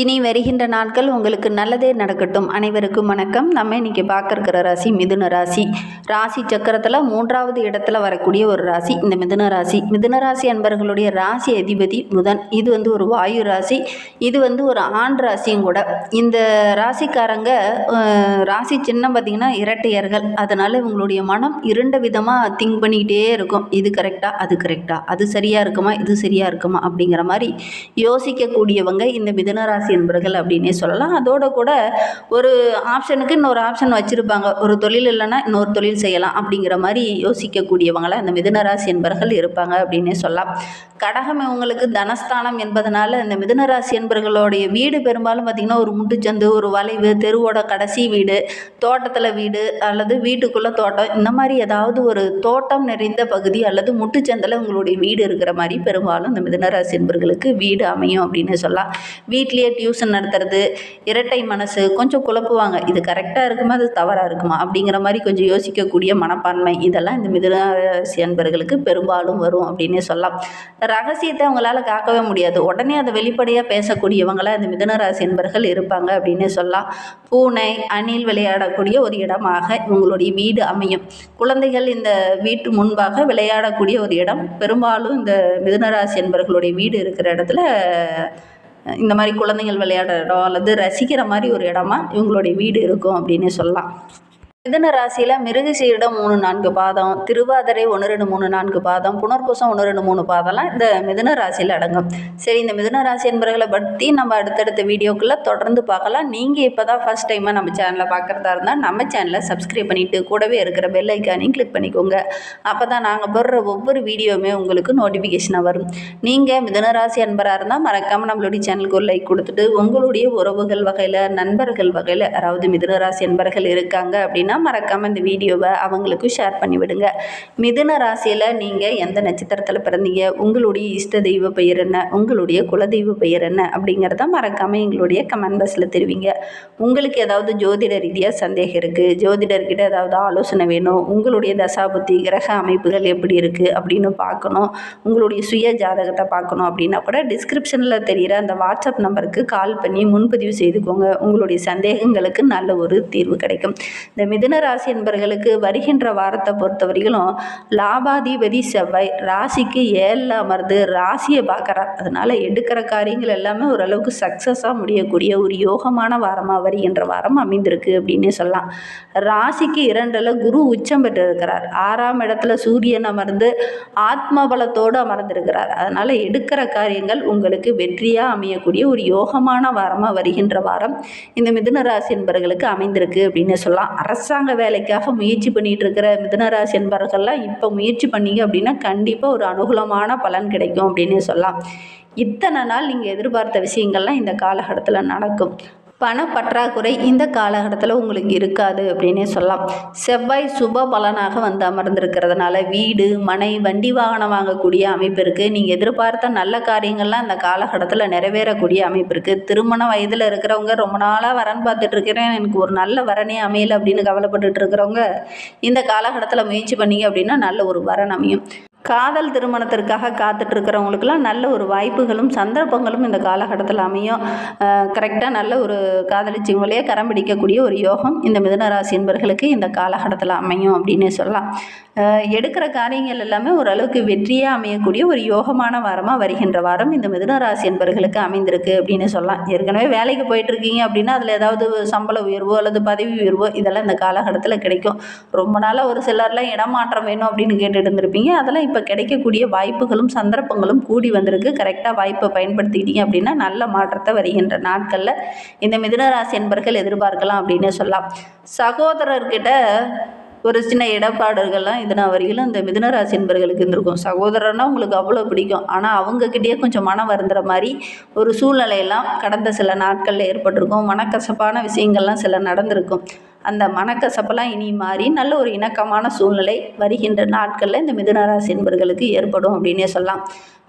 இனி வருகின்ற நாட்கள் உங்களுக்கு நல்லதே நடக்கட்டும். அனைவருக்கும் வணக்கம். நம்ம இன்னைக்கு பார்க்க ராசி மிதுன ராசி. ராசி சக்கரத்தில் மூன்றாவது இடத்துல வரக்கூடிய ஒரு ராசி இந்த மிதுன ராசி. மிதுன ராசி அன்பர்களுடைய ராசி அதிபதி புதன். இது வந்து ஒரு வாயு ராசி. இது வந்து ஒரு ஆண் ராசியும் கூட. இந்த ராசிக்காரங்க ராசி சின்னம் பார்த்திங்கன்னா இரட்டையர்கள். அதனால் இவங்களுடைய மனம் இரண்டு விதமாக திங்க் பண்ணிக்கிட்டே இருக்கும். இது கரெக்டாக அது கரெக்டாக அது சரியாக இருக்குமா? இது சரியாக இருக்குமா? அப்படிங்கிற மாதிரி யோசிக்கக்கூடியவங்க இந்த மிதுன ராசி என்பர்கள் அப்படின்னே சொல்லலாம். அதோட கூட ஒரு ஆப்ஷனுக்கு இன்னொரு ஆப்ஷன் வச்சுருப்பாங்க. ஒரு தொழில் இல்லைன்னா இன்னொரு தொழில் செய்யலாம் அப்படிங்கிற மாதிரி யோசிக்கக்கூடியவங்கள இந்த மிதனராசி என்பர்கள் இருப்பாங்க அப்படின்னே சொல்லலாம். கடகம் இவங்களுக்கு தனஸ்தானம் என்பதனால இந்த மிதனராசி என்பர்களுடைய வீடு பெரும்பாலும் பார்த்திங்கன்னா ஒரு முட்டுச்சந்து ஒரு வளைவு தெருவோட கடைசி வீடு தோட்டத்தில் வீடு அல்லது வீட்டுக்குள்ளே தோட்டம் இந்த மாதிரி ஏதாவது ஒரு தோட்டம் நிறைந்த பகுதி அல்லது முட்டுச்சந்தில் உங்களுடைய வீடு இருக்கிற மாதிரி பெரும்பாலும் இந்த மிதுனராசி என்பர்களுக்கு வீடு அமையும் அப்படின்னு சொல்லலாம். வீட்லேயே டியூஷன் நடத்துறது இரட்டை மனசு கொஞ்சம் குழப்புவாங்க. இது கரெக்டாக இருக்குமா அது தவறாக இருக்குமா அப்படிங்கிற மாதிரி கொஞ்சம் யோசிக்கக்கூடிய மனப்பான்மை இதெல்லாம் இந்த மிதுனராசி என்பர்களுக்கு பெரும்பாலும் வரும் அப்படின்னே சொல்லலாம். ரகசியத்தை அவங்களால காக்கவே முடியாது. உடனே அதை வெளிப்படையாக பேசக்கூடியவங்களாக இந்த மிதுனராசி என்பர்கள் இருப்பாங்க அப்படின்னே சொல்லலாம். பூனை அணில் விளையாடக்கூடிய ஒரு இடமாக இவங்களுடைய வீடு அமையும். குழந்தைகள் இந்த வீட்டு முன்பாக விளையாடக்கூடிய ஒரு இடம். பெரும்பாலும் இந்த மிதுனராசி என்பர்களுடைய வீடு இருக்கிற இடத்துல இந்த மாதிரி குழந்தைகள் விளையாடுற இடம் அல்லது ரசிக்கிற மாதிரி ஒரு இடமா இவங்களுடைய வீடு இருக்கும் அப்படின்னு சொல்லலாம். மிதன ராசியில் மிருகசீரிடம் மூணு நான்கு பாதம் திருவாதிரை ஒன்று ரெண்டு மூணு நான்கு பாதம் புனர்பூசம் ஒன்று ரெண்டு மூணு பாதம்லாம் இந்த மிதன ராசியில் அடங்கும். சரி இந்த மிதன ராசி என்பர்களை பற்றி நம்ம அடுத்தடுத்த வீடியோக்குள்ளே தொடர்ந்து பார்க்கலாம். நீங்கள் இப்போ தான் ஃபஸ்ட் டைமாக நம்ம சேனலை பார்க்குறதா இருந்தால் நம்ம சேனலை சப்ஸ்கிரைப் பண்ணிவிட்டு கூடவே இருக்கிற பெல் ஐக்கானையும் கிளிக் பண்ணிக்கோங்க. அப்போ தான் நாங்கள் போடுற ஒவ்வொரு வீடியோவுமே உங்களுக்கு நோட்டிஃபிகேஷனாக வரும். நீங்கள் மிதன ராசி அன்பராக இருந்தால் மறக்காமல் நம்மளுடைய சேனலுக்கு ஒரு லைக் கொடுத்துட்டு உங்களுடைய உறவுகள் வகையில் நண்பர்கள் வகையில் யாராவது மிதன ராசி என்பர்கள் இருக்காங்க அப்படின்னா மறக்காமல் இந்த வீடியோவை அவங்களுக்கு ஷேர் பண்ணி விடுங்க மிதுன ராசியில் நீங்கள் எந்த நட்சத்திரத்தில் பிறந்தீங்க? உங்களுடைய இஷ்ட தெய்வ பெயர் என்ன? உங்களுடைய குலதெய்வ பெயர் என்ன? அப்படிங்கிறத மறக்காமல் எங்களுடைய கமெண்ட் பாக்ஸில் தெரிவிங்க. உங்களுக்கு ஏதாவது ஜோதிட ரீதியாக சந்தேகம் இருக்குது ஜோதிடர்கிட்ட ஏதாவது ஆலோசனை வேணும்? உங்களுடைய தசாபுத்தி கிரக அமைப்புகள் எப்படி இருக்குது அப்படின்னு பார்க்கணும். உங்களுடைய சுய ஜாதகத்தை பார்க்கணும் அப்படின்னா கூட டிஸ்கிரிப்ஷனில் தெரிகிற அந்த வாட்ஸ்அப் நம்பருக்கு கால் பண்ணி முன்பதிவு செய்துக்கோங்க. உங்களுடைய சந்தேகங்களுக்கு நல்ல ஒரு தீர்வு கிடைக்கும். இந்த மிதுன ராசி என்பவர்களுக்கு வருகின்ற வாரத்தை பொறுத்தவரையிலும் லாபாதிபதி செவ்வாய். ராசிக்கு ஏழில் அமர்ந்து ராசியை பார்க்குறார். அதனால் எடுக்கிற காரியங்கள் எல்லாமே ஓரளவுக்கு சக்ஸஸாக முடியக்கூடிய ஒரு யோகமான வாரமாக வருகின்ற வாரம் அமைந்திருக்கு அப்படின்னே சொல்லலாம். ராசிக்கு இரண்டில் குரு உச்சம் பெற்றிருக்கிறார். ஆறாம் இடத்துல சூரியன் அமர்ந்து ஆத்ம பலத்தோடு அமர்ந்திருக்கிறார். அதனால் எடுக்கிற காரியங்கள் உங்களுக்கு வெற்றியாக அமையக்கூடிய ஒரு யோகமான வாரமாக வருகின்ற வாரம் இந்த மிதுன ராசி என்பவர்களுக்கு அமைந்திருக்கு அப்படின்னு சொல்லலாம். அரசாங்க வேலைக்காக முயற்சி பண்ணிட்டு இருக்கிற மிதனராசி என்பவர்கள்லாம் இப்போ முயற்சி பண்ணீங்க அப்படின்னா கண்டிப்பாக ஒரு அனுகூலமான பலன் கிடைக்கும் அப்படின்னு சொல்லலாம். இத்தனை நாள் நீங்கள் எதிர்பார்த்த விஷயங்கள்லாம் இந்த காலகட்டத்தில் நடக்கும். பணப்பற்றாக்குறை இந்த காலகட்டத்தில் உங்களுக்கு இருக்காது அப்படின்னே சொல்லலாம். செவ்வாய் சுப பலனாக வந்து அமர்ந்திருக்கிறதுனால வீடு மனை வண்டி வாகனம் வாங்கக்கூடிய அமைப்பு இருக்குது நீங்கள் எதிர்பார்த்த நல்ல காரியங்கள்லாம் இந்த காலகட்டத்தில் நிறைவேறக்கூடிய அமைப்பு இருக்குது திருமண வயதில் இருக்கிறவங்க ரொம்ப நாளாக வரன் பார்த்துட்டு இருக்கிறேன். எனக்கு ஒரு நல்ல வரனே அமையலை அப்படின்னு கவலைப்பட்டுட்டு இருக்கிறவங்க இந்த காலகட்டத்தில் முயற்சி பண்ணீங்க அப்படின்னா நல்ல ஒரு வரன் அமையும். காதல் திருமணத்திற்காக காத்துட்டு இருக்கிறவங்களுக்குலாம் நல்ல ஒரு வாய்ப்புகளும் சந்தர்ப்பங்களும் இந்த காலகட்டத்தில் அமையும். கரெக்டாக நல்ல ஒரு காதலிச்சவங்களையே கரம் பிடிக்கக்கூடிய ஒரு யோகம் இந்த மிதனராசி என்பர்களுக்கு இந்த காலகட்டத்தில் அமையும் அப்படின்னு சொல்லலாம். எடுக்கிற காரியங்கள் எல்லாமே ஓரளவுக்கு வெற்றியாக அமையக்கூடிய ஒரு யோகமான வாரமாக வருகின்ற வாரம் இந்த மிதனராசி என்பவர்களுக்கு அமைந்திருக்கு அப்படின்னு சொல்லலாம். ஏற்கனவே வேலைக்கு போயிட்டுருக்கீங்க அப்படின்னா அதில் ஏதாவது சம்பள உயர்வோ அல்லது பதவி உயர்வோ இதெல்லாம் இந்த காலகட்டத்தில் கிடைக்கும். ரொம்ப நாளாக ஒரு சிலர்லாம் இடமாற்றம் வேணும் அப்படின்னு கேட்டுட்டு இருந்திருப்பீங்க. அதெல்லாம் இப்போ கிடைக்கக்கூடிய வாய்ப்புகளும் சந்தர்ப்பங்களும் கூடி வந்திருக்கு. கரெக்டாக வாய்ப்பை பயன்படுத்திக்கிட்டீங்க அப்படின்னா நல்ல மாற்றத்தை வருகின்ற நாட்களில் இந்த மிதுனராசி என்பர்கள் எதிர்பார்க்கலாம் அப்படின்னு சொல்லலாம். சகோதரர்கிட்ட ஒரு சின்ன இடப்பாடுகள்லாம் இதனால் வரையிலும் இந்த மிதுனராசி என்பர்களுக்கு இருந்திருக்கும். சகோதரர்னா உங்களுக்கு அவ்வளோ பிடிக்கும். ஆனால் அவங்கக்கிட்டேயே கொஞ்சம் மனம் வருந்துற மாதிரி ஒரு சூழ்நிலையெல்லாம் கடந்த சில நாட்களில் ஏற்பட்டிருக்கும். மனக்கசப்பான விஷயங்கள்லாம் சில நடந்திருக்கும். அந்த மனக்கசப்பெல்லாம் இனி மாறி நல்ல ஒரு இணக்கமான சூழ்நிலை வருகின்ற நாட்களில் இந்த மிதுனராசி என்பர்களுக்கு ஏற்படும் அப்படின்னே சொல்லலாம்.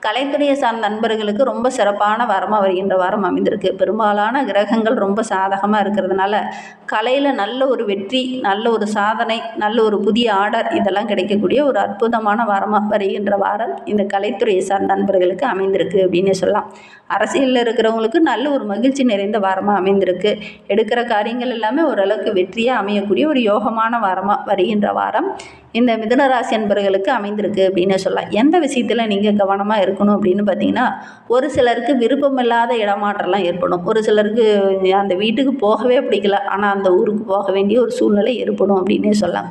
கலைத்துறையை சார்ந்த நண்பர்களுக்கு ரொம்ப சிறப்பான வாரமாக வருகின்ற வாரம் அமைந்திருக்கு. பெரும்பாலான கிரகங்கள் ரொம்ப சாதகமாக இருக்கிறதுனால கலையில் நல்ல ஒரு வெற்றி நல்ல ஒரு சாதனை நல்ல ஒரு புதிய ஆர்டர் இதெல்லாம் கிடைக்கக்கூடிய ஒரு அற்புதமான வாரமாக வருகின்ற வாரம் இந்த கலைத்துறையை சார்ந்த நண்பர்களுக்கு அமைந்திருக்கு அப்படின்னு சொல்லலாம். அரசியலில் இருக்கிறவங்களுக்கு நல்ல ஒரு மகிழ்ச்சி நிறைந்த வாரமாக அமைந்திருக்கு. எடுக்கிற காரியங்கள் எல்லாமே ஓரளவுக்கு வெற்றியாக அமையக்கூடிய ஒரு யோகமான வாரமாக வருகின்ற வாரம். இந்த மிதுன ராசி அன்பர்களுக்கு அமைந்திருக்கு அப்படின்னு சொல்லலாம். எந்த விஷயத்தில் நீங்கள் கவனமாக இருக்கணும் அப்படின்னு பார்த்தீங்கன்னா ஒரு சிலருக்கு விருப்பமில்லாத இடமாற்றம்லாம் ஏற்படும். ஒரு சிலருக்கு அந்த வீட்டுக்கு போகவே பிடிக்கல. ஆனால் அந்த ஊருக்கு போக வேண்டிய ஒரு சூழ்நிலை ஏற்படும் அப்படின்னே சொல்லலாம்.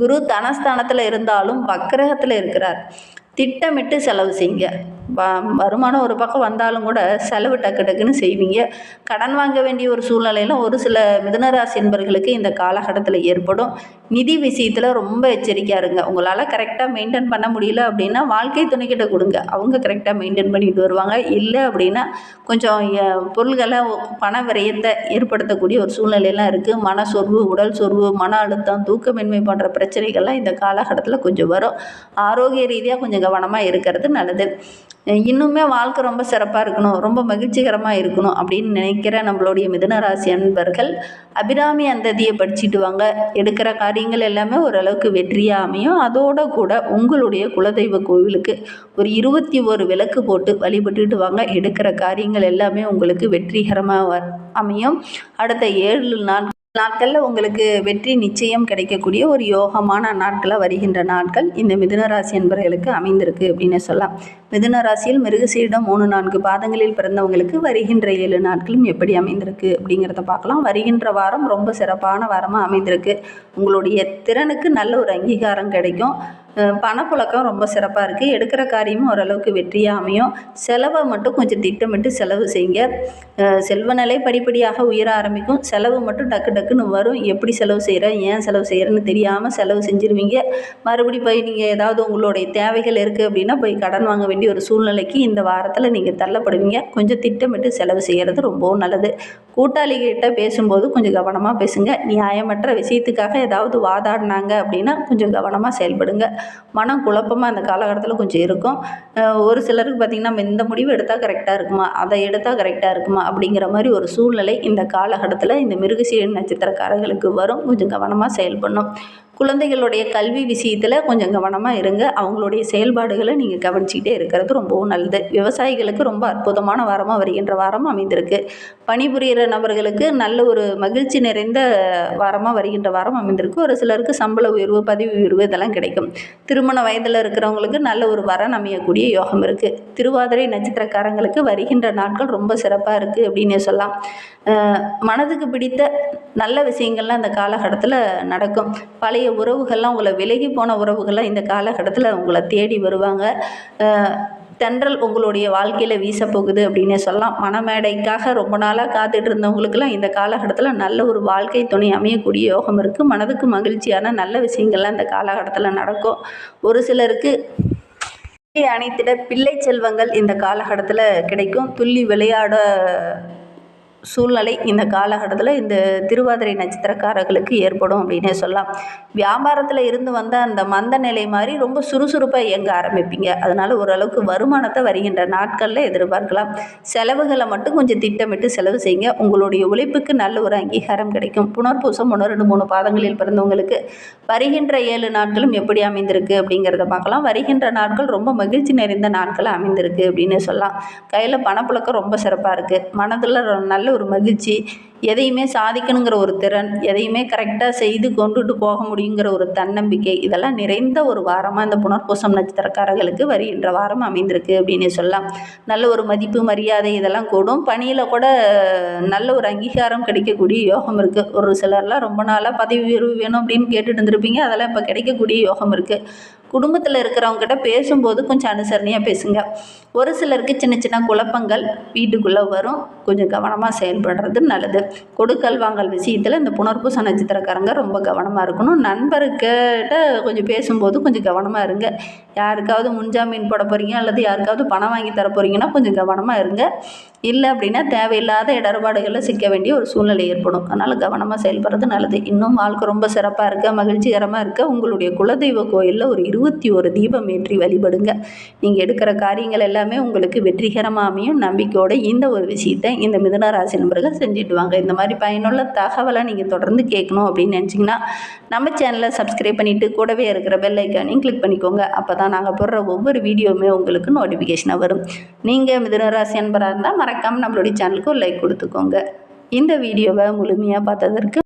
குரு தனஸ்தானத்தில் இருந்தாலும் வக்கிரகத்தில் இருக்கிறார். திட்டமிட்டு செலவு செய்யுங்க. வருமானம் ஒரு பக்கம் வந்தாலும் கூட செலவு டக்கு டக்குன்னு செய்வீங்க. கடன் வாங்க வேண்டிய ஒரு சூழ்நிலையில ஒரு சில மிதுனராசி என்பர்களுக்கு இந்த காலகட்டத்தில் ஏற்படும். நிதி விஷயத்தில் ரொம்ப எச்சரிக்கையாக இருங்க. உங்களால் கரெக்டாக மெயின்டைன் பண்ண முடியல அப்படின்னா வாழ்க்கை துணைக்கிட்ட கொடுங்க. அவங்க கரெக்டாக மெயின்டைன் பண்ணிட்டு வருவாங்க. இல்லை அப்படின்னா கொஞ்சம் பொருள்களை பண விரயத்தை ஏற்படுத்தக்கூடிய ஒரு சூழ்நிலையெல்லாம் இருக்குது மன சொர்வு உடல் சொர்வு மன அழுத்தம் தூக்கமின்மை போன்ற பிரச்சனைகள்லாம் இந்த காலகட்டத்தில் கொஞ்சம் வரும். ஆரோக்கிய ரீதியாக கொஞ்சம் கவனமாக இருக்கிறது நல்லது. இன்னுமே வாழ்க்கை ரொம்ப சிறப்பாக இருக்கணும் ரொம்ப மகிழ்ச்சிகரமாக இருக்கணும் அப்படின்னு நினைக்கிற நம்மளுடைய மிதனராசி அன்பர்கள் அபிராமி அந்ததியை படிச்சுட்டு வாங்க. எடுக்கிற காரியங்கள் எல்லாமே ஓரளவுக்கு வெற்றியாக அமையும். அதோட கூட உங்களுடைய குலதெய்வ கோவிலுக்கு ஒரு இருபத்தி ஒரு விளக்கு போட்டு வழிபட்டுட்டு வாங்க. எடுக்கிற காரியங்கள் எல்லாமே உங்களுக்கு வெற்றிகரமாக அமையும். அடுத்த ஏழு நாள் நாட்களில் உங்களுக்கு வெற்றி நிச்சயம் கிடைக்கக்கூடிய ஒரு யோகமான நாட்களாக வருகின்ற நாட்கள் இந்த மிதுனராசி என்பவர்களுக்கு அமைந்திருக்கு அப்படின்னு சொல்லலாம். மிதுன ராசியில் மிருகசீரிடம் மூணு நான்கு பாதங்களில் பிறந்தவங்களுக்கு வருகின்ற ஏழு நாட்களும் எப்படி அமைந்திருக்கு அப்படிங்கிறத பார்க்கலாம். வருகின்ற வாரம் ரொம்ப சிறப்பான வாரமாக அமைந்திருக்கு. உங்களுடைய திறனுக்கு நல்ல ஒரு அங்கீகாரம் கிடைக்கும். பணப்புழக்கம் ரொம்ப சிறப்பாக இருக்குது எடுக்கிற காரியமும் ஓரளவுக்கு வெற்றியாக அமையும். செலவை மட்டும் கொஞ்சம் திட்டமிட்டு செலவு செய்யுங்க செல்வநிலை படிப்படியாக உயர ஆரம்பிக்கும். செலவு மட்டும் டக்கு டக்குன்னு வரும். எப்படி செலவு செய்கிறேன் ஏன் செலவு செய்கிறேன்னு தெரியாமல் செலவு செஞ்சுருவீங்க. மறுபடி போய் நீங்கள் ஏதாவது உங்களுடைய தேவைகள் இருக்குது அப்படின்னா போய் கடன் வாங்க வேண்டிய ஒரு சூழ்நிலைக்கு இந்த வாரத்தில் நீங்கள் தள்ளப்படுவீங்க. கொஞ்சம் திட்டமிட்டு செலவு செய்கிறது ரொம்பவும் நல்லது. கூட்டாளிகிட்ட பேசும்போது கொஞ்சம் கவனமாக பேசுங்க. நியாயமற்ற விஷயத்துக்காக ஏதாவது வாதாடினாங்க அப்படின்னா கொஞ்சம் கவனமாக செயல்படுங்க. மனம் குழப்பமாக அந்த காலகட்டத்தில் கொஞ்சம் இருக்கும். ஒரு சிலருக்கு பார்த்திங்கன்னா நம்ம இந்த முடிவு எடுத்தால் கரெக்டாக இருக்குமா? அதை எடுத்தால் கரெக்டாக இருக்குமா? அப்படிங்கிற மாதிரி ஒரு சூழ்நிலை இந்த காலகட்டத்தில் இந்த மிருகசீரன் நட்சத்திரக்காரர்களுக்கு வரும். கொஞ்சம் கவனமாக செயல்படணும். குழந்தைகளுடைய கல்வி விஷயத்தில் கொஞ்சம் கவனமாக இருங்க. அவங்களுடைய செயல்பாடுகளை நீங்கள் கவனிச்சிக்கிட்டே இருக்கிறது ரொம்பவும் நல்லது. விவசாயிகளுக்கு ரொம்ப அற்புதமான வாரமாக வருகின்ற வாரம் அமைந்திருக்கு. பணிபுரிகிற நபர்களுக்கு நல்ல ஒரு மகிழ்ச்சி நிறைந்த வாரமாக வருகின்ற வாரம் அமைந்திருக்கு. ஒரு சிலருக்கு சம்பள உயர்வு பதவி உயர்வு இதெல்லாம் கிடைக்கும். திருமண வயதில் இருக்கிறவங்களுக்கு நல்ல ஒரு வரன் அமையக்கூடிய யோகம் இருக்குது திருவாதிரை நட்சத்திரக்காரங்களுக்கு வருகின்ற நாட்கள் ரொம்ப சிறப்பாக இருக்குது அப்படின்னே சொல்லலாம். மனதுக்கு பிடித்த நல்ல விஷயங்கள்லாம் அந்த காலகட்டத்தில் நடக்கும். பழைய உறவுகள்லாம் உங்களை விலகி போன உறவுகள்லாம் இந்த காலகட்டத்தில் உங்களை தேடி வருவாங்க. தென்றல் உங்களுடைய வாழ்க்கையில் வீசப்போகுது போகுது அப்படின்னே சொல்லலாம். மணமேடைக்காக ரொம்ப நாளாக காத்துட்டு இருந்தவங்களுக்கெல்லாம் இந்த காலகட்டத்தில் நல்ல ஒரு வாழ்க்கை துணை அமையக்கூடிய யோகம் இருக்குது மனதுக்கு மகிழ்ச்சியான நல்ல விஷயங்கள்லாம் இந்த காலகட்டத்தில் நடக்கும். ஒரு சிலருக்கு அனைத்திட பிள்ளை செல்வங்கள் இந்த காலகட்டத்தில் கிடைக்கும். துள்ளி விளையாட சூழ்நிலை இந்த காலகட்டத்தில் இந்த திருவாதிரை நட்சத்திரக்காரர்களுக்கு ஏற்படும் அப்படின்னே சொல்லலாம். வியாபாரத்தில் இருந்து வந்த அந்த மந்த நிலை மாதிரி ரொம்ப சுறுசுறுப்பாக இயங்க ஆரம்பிப்பீங்க. அதனால் ஓரளவுக்கு வருமானத்தை வருகின்ற நாட்களில் எதிர்பார்க்கலாம். செலவுகளை மட்டும் கொஞ்சம் திட்டமிட்டு செலவு செய்யுங்க. உங்களுடைய உழைப்புக்கு நல்ல ஒரு அங்கீகாரம் கிடைக்கும். புனர்பூசம் ஒன்று ரெண்டு மூணு பாதங்களில் பிறந்தவங்களுக்கு வருகின்ற ஏழு நாட்களும் எப்படி அமைந்திருக்கு அப்படிங்கிறத பார்க்கலாம். வருகின்ற நாட்கள் ரொம்ப மகிழ்ச்சி நிறைந்த நாட்கள் அமைந்திருக்கு அப்படின்னு சொல்லலாம். கையில் பணப்புழக்கம் ரொம்ப சிறப்பாக இருக்குது மனதில் நல்ல ஒரு மகிழ்ச்சி. எதையுமே சாதிக்கணுங்கிற ஒரு திறன் எதையுமே கரெக்டாக செய்து கொண்டுட்டு போக முடியுங்கிற ஒரு தன்னம்பிக்கை இதெல்லாம் நிறைந்த ஒரு வாரமாக இந்த புனர்பூசம் நட்சத்திரக்காரர்களுக்கு வருகின்ற வாரம் அமைந்திருக்கு அப்படின்னு சொல்லலாம். நல்ல ஒரு மதிப்பு மரியாதை இதெல்லாம் கூடும். பணியில் கூட நல்ல ஒரு அங்கீகாரம் கிடைக்கக்கூடிய யோகம் இருக்குது ஒரு சிலர்லாம் ரொம்ப நாளாக பதவி உயர்வு வேணும் அப்படின்னு கேட்டுட்டு இருந்திருப்பீங்க. அதெல்லாம் இப்போ கிடைக்கக்கூடிய யோகம் இருக்குது குடும்பத்தில் இருக்கிறவங்ககிட்ட பேசும்போது கொஞ்சம் அனுசரணையாக பேசுங்க. ஒரு சிலருக்கு சின்ன சின்ன குழப்பங்கள் வீட்டுக்குள்ளே வரும். கொஞ்சம் கவனமாக செயல்படுறது நல்லது. கொடுக்கல் வாங்கல் விஷயத்தில் இந்த புனர்பூச நட்சத்திரக்காரங்க ரொம்ப கவனமாக இருக்கணும். நண்பர்கிட்ட கொஞ்சம் பேசும்போது கொஞ்சம் கவனமாக இருங்க. யாருக்காவது முன்ஜாமீன் போட போகிறீங்க அல்லது யாருக்காவது பணம் வாங்கி தர போகிறீங்கன்னா கொஞ்சம் கவனமாக இருங்க. இல்லை அப்படின்னா தேவையில்லாத இடர்பாடுகளில் சிக்க வேண்டிய ஒரு சூழ்நிலை ஏற்படும். அதனால் கவனமாக செயல்படுறது நல்லது. இன்னும் வாழ்க்கை ரொம்ப சிறப்பாக இருக்க மகிழ்ச்சிகரமாக இருக்க உங்களுடைய குலதெய்வ கோயிலில் ஒரு இருபத்தி ஒரு தீபம் ஏற்றி வழிபடுங்க. நீங்கள் எடுக்கிற காரியங்கள் எல்லாமே உங்களுக்கு வெற்றிகரமாக அமையும். நம்பிக்கையோடு இந்த ஒரு விஷயத்தை இந்த மிதனராசி நண்பர்கள் செஞ்சுட்டு வாங்க. இந்த மாதிரி பயனுள்ள தகவலை நீங்கள் தொடர்ந்து கேட்கணும் அப்படின்னு நினச்சிங்கன்னா நம்ம சேனலை சப்ஸ்கிரைப் பண்ணிவிட்டு கூடவே இருக்கிற பெல் ஐக்கானையும் கிளிக் பண்ணிக்கோங்க. அப்போ தான் நாங்கள் போடுற ஒவ்வொரு வீடியோவுமே உங்களுக்கு நோட்டிஃபிகேஷனாக வரும். நீங்கள் மிதனராசி அன்பராக இருந்தால் மறக்காமல் நம்மளுடைய சேனலுக்கு ஒரு லைக் கொடுத்துக்கோங்க. இந்த வீடியோவை முழுமையாக பார்த்ததற்கு